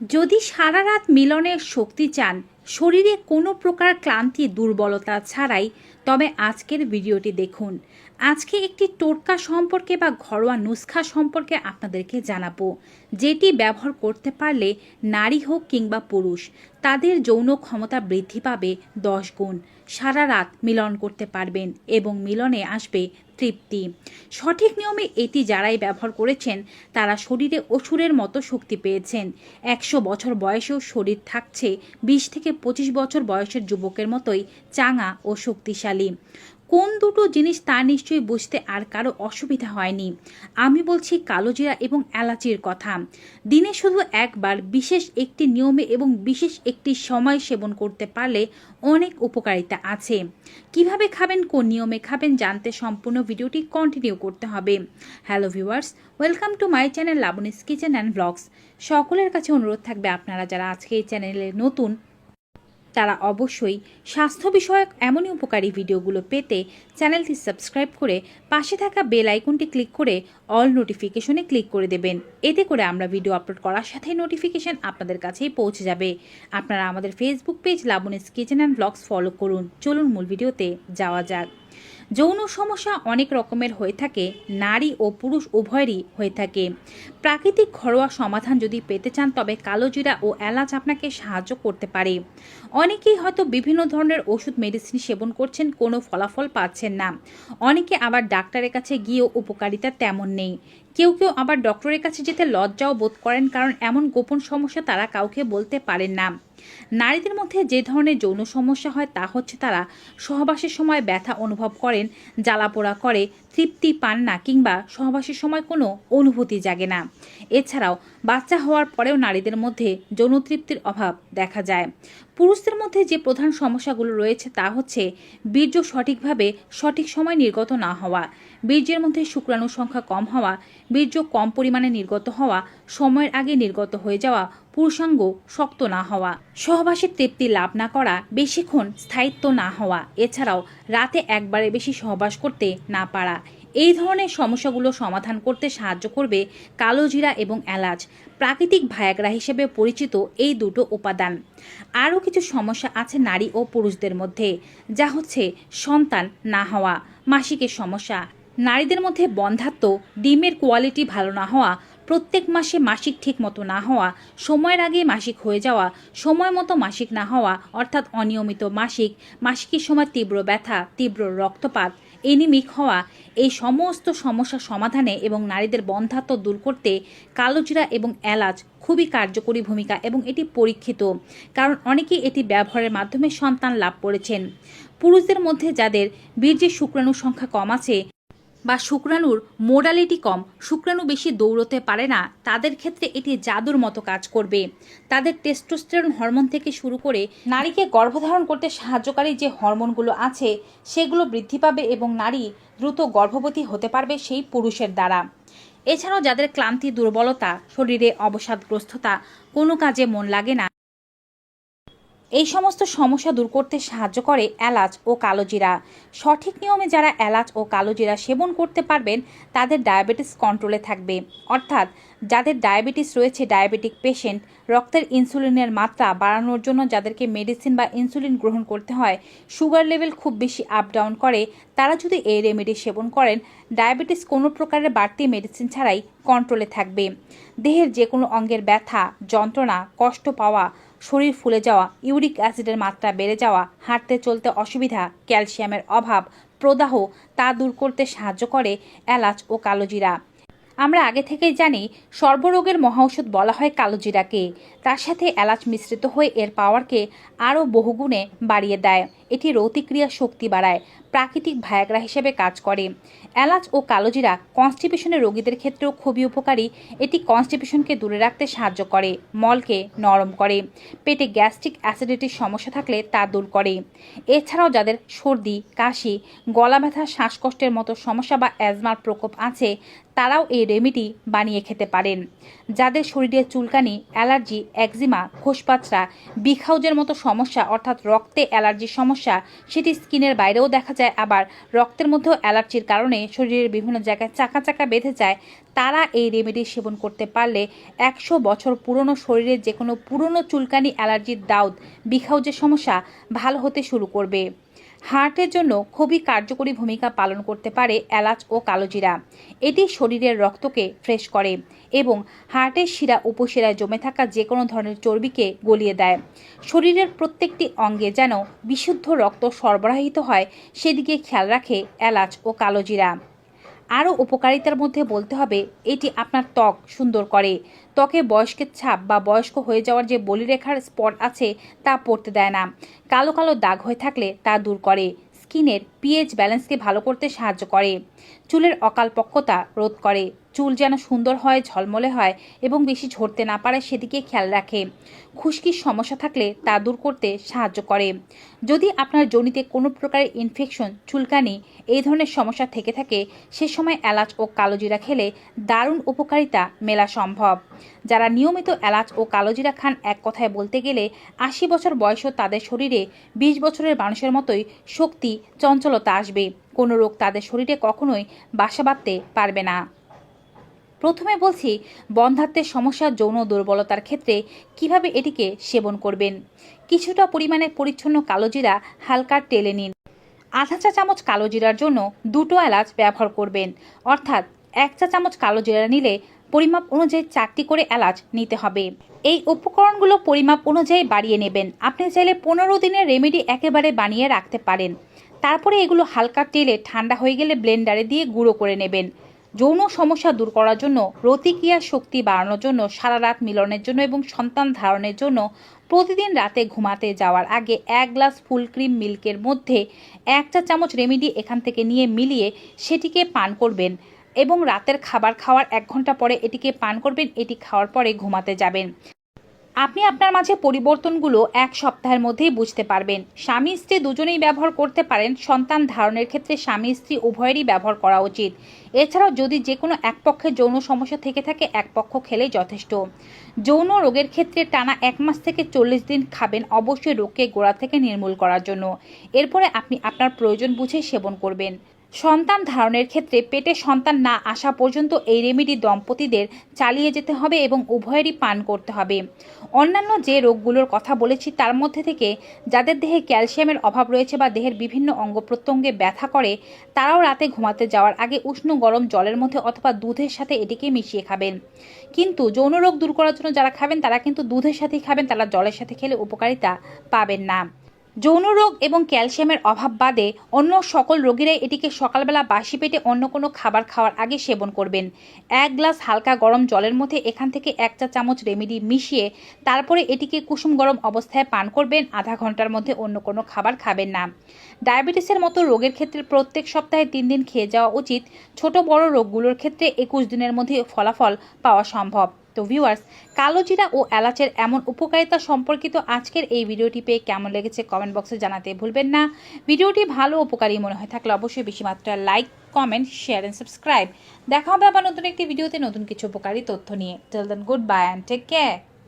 যদি সারা রাত মিলনের শক্তি চান, শরীরে কোনো প্রকার ক্লান্তি, দুর্বলতা ছাড়াই, তবে আজকের ভিডিওটি দেখুন। আজকে একটি টোটকা সম্পর্কে বা ঘরোয়া নুস্খা সম্পর্কে আপনাদেরকে জানাব, যেটি ব্যবহার করতে পারলে নারী হোক কিংবা পুরুষ, তাদের যৌন ক্ষমতা বৃদ্ধি পাবে দশ গুণ, সারা রাত মিলন করতে পারবেন এবং মিলনে আসবে তৃপ্তি। সঠিক নিয়মে এটি যারাই ব্যবহার করেছেন, তারা শরীরে অসুরের মতো শক্তি পেয়েছেন। একশো বছর বয়সেও শরীর থাকছে বিশ থেকে পঁচিশ বছর বয়সের যুবকের মতোই চাঙা ও শক্তিশালী। কোন দুটো জিনিস তা নিশ্চয়ই বুঝতে আর কারও অসুবিধা হয়নি। আমি বলছি কালোজিরা এবং এলাচির কথা। দিনে শুধু একবার বিশেষ একটি নিয়মে এবং বিশেষ একটি সময় সেবন করতে পারলে অনেক উপকারিতা আছে। কীভাবে খাবেন, কোন নিয়মে খাবেন জানতে সম্পূর্ণ ভিডিওটি কন্টিনিউ করতে হবে। Hello viewers welcome to my channel Laboni's kitchen and blogs সকলের কাছে অনুরোধ থাকবে আপনারা যারা আজকে এই চ্যানেলে নতুন তারা অবশ্যই স্বাস্থ্য বিষয়ক এমনই উপকারী ভিডিওগুলো পেতে চ্যানেলটি সাবস্ক্রাইব করে পাশে থাকা বেল আইকনটি ক্লিক করে অল নোটিফিকেশনে ক্লিক করে দেবেন। এতে করে আমরা ভিডিও আপলোড করার সাথে নোটিফিকেশন আপনাদের কাছেই পৌঁছে যাবে। আপনারা আমাদের Facebook page Laboni's kitchen and blogs follow করুন। চলুন মূল ভিডিওতে যাওয়া যাক। যৌন সমস্যা অনেক রকমের হয়ে থাকে, নারী ও পুরুষ উভয়েরই হয়ে থাকে। প্রাকৃতিক ঘরোয়া সমাধান যদি পেতে চান, তবে কালোজিরা ও এলাচ আপনাকে সাহায্য করতে পারে। অনেকেই হয়তো বিভিন্ন ধরনের ওষুধ মেডিসিন সেবন করছেন, কোনো ফলাফল পাচ্ছেন না। অনেকে আবার ডাক্তারের কাছে গিয়েও উপকারিতা তেমন নেই। কেউ কেউ আবার ডক্টরের কাছে যেতে লজ্জাও বোধ করেন, কারণ এমন গোপন সমস্যা তারা কাউকে বলতে পারেন না। নারীদের মধ্যে যে ধরনের যৌন সমস্যা হয় তা হচ্ছে তারা সহবাসের সময় ব্যথা অনুভব করেন, জ্বালাপোড়া করে, তৃপ্তি পান না কিংবা সহবাসের সময় কোনো অনুভূতি জাগে না। এছাড়াও বাচ্চা হওয়ার পরেও নারীদের মধ্যে যৌন তৃপ্তির অভাব দেখা যায়। পুরুষদের মধ্যে যে প্রধান সমস্যাগুলো রয়েছে তা হচ্ছে বীর্য সঠিকভাবে সঠিক সময় নির্গত না হওয়া, বীর্যের মধ্যে শুক্রাণু সংখ্যা কম হওয়া, বীর্য কম পরিমাণে নির্গত হওয়া, সময়ের আগে নির্গত হয়ে যাওয়া, পুরুষাঙ্গ শক্ত না হওয়া সহবাসের তৃপ্তি লাভ না করা, বেশিক্ষণ স্থায়িত্ব না হওয়া, এছাড়াও রাতে একবারে বেশি সহবাস করতে না পারা। এই ধরনের সমস্যাগুলো সমাধান করতে সাহায্য করবে কালো জিরা এবং এলাচ। প্রাকৃতিক ভায়াগ্রা হিসেবে পরিচিত এই দুটো উপাদান। আরও কিছু সমস্যা আছে নারী ও পুরুষদের মধ্যে, যা হচ্ছে সন্তান না হওয়া, মাসিকের সমস্যা। নারীদের মধ্যে বন্ধাত্ম, ডিমের কোয়ালিটি ভালো না হওয়া, প্রত্যেক মাসে মাসিক ঠিক মতো না হওয়া, সময়ের আগে মাসিক হয়ে যাওয়া, সময় মতো মাসিক না হওয়া, অর্থাৎ অনিয়মিত মাসিক, মাসিকের সময় তীব্র ব্যথা, তীব্র রক্তপাত এনিমিক হওয়া এই সমস্ত সমস্যা সমাধানে এবং নারীদের বন্ধাত্ম দূর করতে কালোজিরা এবং এলাচ খুবই কার্যকরী ভূমিকা এবং এটি পরীক্ষিত, কারণ অনেকেই এটি ব্যবহারের মাধ্যমে সন্তান লাভ করেছেন। পুরুষদের মধ্যে যাদের বীর্যের শুক্রাণুর সংখ্যা কম আছে বা শুক্রাণুর মোডালিটি কম, শুক্রাণু বেশি দৌড়তে পারে না, তাদের ক্ষেত্রে এটি জাদুর মতো কাজ করবে। তাদের টেস্টোস্টেরন হরমোন থেকে শুরু করে নারীকে গর্ভধারণ করতে সাহায্যকারী যে হরমোনগুলো আছে, সেগুলো বৃদ্ধি পাবে এবং নারী দ্রুত গর্ভবতী হতে পারবে সেই পুরুষের দ্বারা। এছাড়াও যাদের ক্লান্তি, দুর্বলতা, শরীরে অবসাদগ্রস্ততা, কোনো কাজে মন লাগে না। এই সমস্ত সমস্যা দূর করতে সাহায্য করে এলাচ ও কালোজিরা। সঠিক নিয়মে যারা এলাচ ও কালোজিরা সেবন করতে পারবেন, তাদের ডায়াবেটিস কন্ট্রোলে থাকবে। অর্থাৎ, যাদের ডায়াবেটিস রয়েছে, ডায়াবেটিক পেশেন্ট, রক্তের ইনসুলিনের মাত্রা বাড়ানোর জন্য যাদেরকে মেডিসিন বা ইনসুলিন গ্রহণ করতে হয়, সুগার লেভেল খুব বেশি আপ ডাউন করে, তারা যদি এই রেমেডি সেবন করেন, ডায়াবেটিস কোনো প্রকারের বাড়তি মেডিসিন ছাড়াই কন্ট্রোলে থাকবে। দেহের যে কোনো অঙ্গের ব্যথা, যন্ত্রণা, কষ্ট পাওয়া শরীর ফুলে যাওয়া, ইউরিক অ্যাসিডের মাত্রা বেড়ে যাওয়া, হাঁটতে চলতে অসুবিধা, ক্যালসিয়ামের অভাব, প্রদাহ, তা দূর করতে সাহায্য করে এলাচ ও কালোজিরা। আমরা আগে থেকেই জানি সর্বরোগের মহাঔষধ বলা হয় কালোজিরাকে। তার সাথে এলাচ মিশ্রিত হয়ে এর পাওয়ারকে আরও বহুগুণে বাড়িয়ে দেয়। এটি রতিক্রিয়া শক্তি বাড়ায়। প্রাকৃতিক ভায়াগ্রা হিসেবে কাজ করে। এলাচ ও কালোজিরা কনস্টিপেশনের রোগীদের ক্ষেত্রেও খুবই উপকারী। এটি কনস্টিপেশনকে দূরে রাখতে সাহায্য করে, মলকে নরম করে। পেটে গ্যাস্ট্রিক অ্যাসিডিটির সমস্যা থাকলে তা দূর করে। এছাড়াও যাদের সর্দি, কাশি, গলা ব্যথা, শ্বাসকষ্টের মতো সমস্যা বা অ্যাজমার প্রকোপ আছে, তারাও এই রেমেডি বানিয়ে খেতে পারেন। যাদের শরীরে চুলকানি, অ্যালার্জি একজিমা খোসপাচড়া বিখাউজের মতো সমস্যা অর্থাৎ রক্তে অ্যালার্জির সমস্যা, সেটি স্কিনের বাইরেও দেখা যায়। যায় আবার রক্তের মধ্যেও অ্যালার্জির কারণে শরীরের বিভিন্ন জায়গায় চাকা চাকা বেঁধে যায়। তারা এই রেমেডি সেবন করতে পারলে একশো বছর পুরনো শরীরের যে কোনো পুরনো চুলকানি, অ্যালার্জির দাউদ, বিখাউজের সমস্যা ভালো হতে শুরু করবে। হার্টের জন্য খুবই কার্যকরী ভূমিকা পালন করতে পারে এলাচ ও কালোজিরা এটি শরীরের রক্তকে ফ্রেশ করে এবং হার্টের শিরা উপশিরায় জমে থাকা যে কোনো ধরনের চর্বিকে গলিয়ে দেয়। শরীরের প্রত্যেকটি অঙ্গে যেন বিশুদ্ধ রক্ত সরবরাহিত হয়, সেদিকে খেয়াল রাখে এলাচ ও কালোজিরা আরও উপকারিতার মধ্যে বলতে হবে, এটি আপনার ত্বক সুন্দর করে। ত্বকে বয়স্কের ছাপ বা বয়স্ক হয়ে যাওয়ার যে বলিরেখার স্পট আছে, তা পড়তে দেয় না। কালো কালো দাগ হয়ে থাকলে তা দূর করে। স্কিনের পিএইচ ব্যালেন্সকে ভালো করতে সাহায্য করে। চুলের অকালপক্কতা রোধ করে। চুল যেন সুন্দর হয়, ঝলমলে হয় এবং বেশি ঝরতে না পারে সেদিকে খেয়াল রাখে। খুশকির সমস্যা থাকলে তা দূর করতে সাহায্য করে। যদি আপনার জনিতে কোনো প্রকারের ইনফেকশন চুলকানি এই ধরনের সমস্যা থেকে থাকে, সে সময় এলাচ ও কালোজিরা খেলে দারুণ উপকারিতা মেলা সম্ভব। যারা নিয়মিত এলাচ ও কালোজিরা খান, এক কথায় বলতে গেলে আশি বছর বয়সও তাদের শরীরে বিশ বছরের মানুষের মতোই শক্তি, চঞ্চলতা আসবে। কোনো রোগ তাদের শরীরে কখনোই বাসা বাঁধতে পারবে না। প্রথমে বলছি, বন্ধাত্বের সমস্যা যৌন দুর্বলতার ক্ষেত্রে কীভাবে এটিকে সেবন করবেন? কিছুটা পরিমাণে পরিচ্ছন্ন কালোজিরা হালকা টেলে নিন। আধা চা চামচ কালো জিরার জন্য দুটো এলাচ ব্যবহার করবেন। অর্থাৎ এক চা চামচ কালো জিরা নিলে পরিমাপ অনুযায়ী চারটি করে এলাচ নিতে হবে। এই উপকরণগুলো পরিমাপ অনুযায়ী বাড়িয়ে নেবেন। আপনি চাইলে পনেরো দিনের রেমেডি একেবারে বানিয়ে রাখতে পারেন। তারপরে এগুলো হালকা তেলে ঠান্ডা হয়ে গেলে ব্লেন্ডারে দিয়ে গুঁড়ো করে নেবেন। যৌন সমস্যা দূর করার জন্য রতিক্রিয়া শক্তি বাড়ানোর জন্য সারা রাত মিলনের জন্য এবং সন্তান ধারণের জন্য প্রতিদিন রাতে ঘুমাতে যাওয়ার আগে এক গ্লাস ফুল ক্রিম মিল্কের মধ্যে এক চা চামচ রেমেডি এখান থেকে নিয়ে মিলিয়ে সেটিকে পান করবেন এবং রাতের খাবার খাওয়ার এক ঘণ্টা পরে এটিকে পান করবেন, এটি খাওয়ার পরে ঘুমাতে যাবেন। আপনি আপনার মাঝে পরিবর্তনগুলো এক সপ্তাহের মধ্যেই বুঝতে পারবেন। স্বামী স্ত্রী দুজনেই ব্যবহার করতে পারেন, সন্তান ধারণের ক্ষেত্রে স্বামী স্ত্রী উভয়েরই ব্যবহার করা উচিত। এছাড়াও যদি যে কোনো এক পক্ষের যৌন সমস্যা থেকে থাকে, এক পক্ষ খেলেই যথেষ্ট। যৌন রোগের ক্ষেত্রে টানা এক মাস থেকে চল্লিশ দিন খাবেন, অবশ্যই রোগকে গোড়া থেকে নির্মূল করার জন্য। এরপরে আপনি আপনার প্রয়োজন বুঝে সেবন করবেন। সন্তান ধারণের ক্ষেত্রে পেটে সন্তান না আসা পর্যন্ত এই রেমেডি দম্পতিদের চালিয়ে যেতে হবে এবং উভয়েরই পান করতে হবে। অন্যান্য যে রোগগুলোর কথা বলেছি, তার মধ্যে থেকে যাদের দেহে ক্যালসিয়ামের অভাব রয়েছে বা দেহের বিভিন্ন অঙ্গ প্রত্যঙ্গে ব্যথা করে, তারাও রাতে ঘুমাতে যাওয়ার আগে উষ্ণ গরম জলের মধ্যে অথবা দুধের সাথে এটিকে মিশিয়ে খাবেন। কিন্তু যৌন রোগ দূর করার জন্য যারা খাবেন, তারা কিন্তু দুধের সাথেই খাবেন, তারা জলের সাথে খেলে উপকারিতা পাবেন না। যৌন রোগ এবং ক্যালসিয়ামের অভাব বাদে অন্য সকল রোগীরাই এটিকে সকালবেলা বাসি পেটে অন্য কোনো খাবার খাওয়ার আগে সেবন করবেন। এক গ্লাস হালকা গরম জলের মধ্যে এখান থেকে এক চা চামচ রেমেডি মিশিয়ে তারপরে এটিকে কুসুম গরম অবস্থায় পান করবেন, আধা ঘণ্টার মধ্যে অন্য কোনো খাবার খাবেন না। ডায়াবেটিসের মতো রোগের ক্ষেত্রে প্রত্যেক সপ্তাহে তিন দিন খেয়ে যাওয়া উচিত। ছোট বড় রোগগুলোর ক্ষেত্রে একুশ দিনের মধ্যে ফলাফল পাওয়া সম্ভব। তো ভিউয়ার্স কালো জিরা ও এলাচের এমন উপকারিতা সম্পর্কিত আজকের এই ভিডিওটি পেয়ে কেমন লেগেছে কমেন্ট বক্সে জানাতে ভুলবেন না। ভিডিওটি ভালো উপকারী মনে হয় থাকলে অবশ্যই বেশি মাত্রায় like comment share and subscribe দেখা হবে আবার নতুন একটি ভিডিওতে নতুন কিছু উপকারী তথ্য নিয়ে। Till then good bye and take care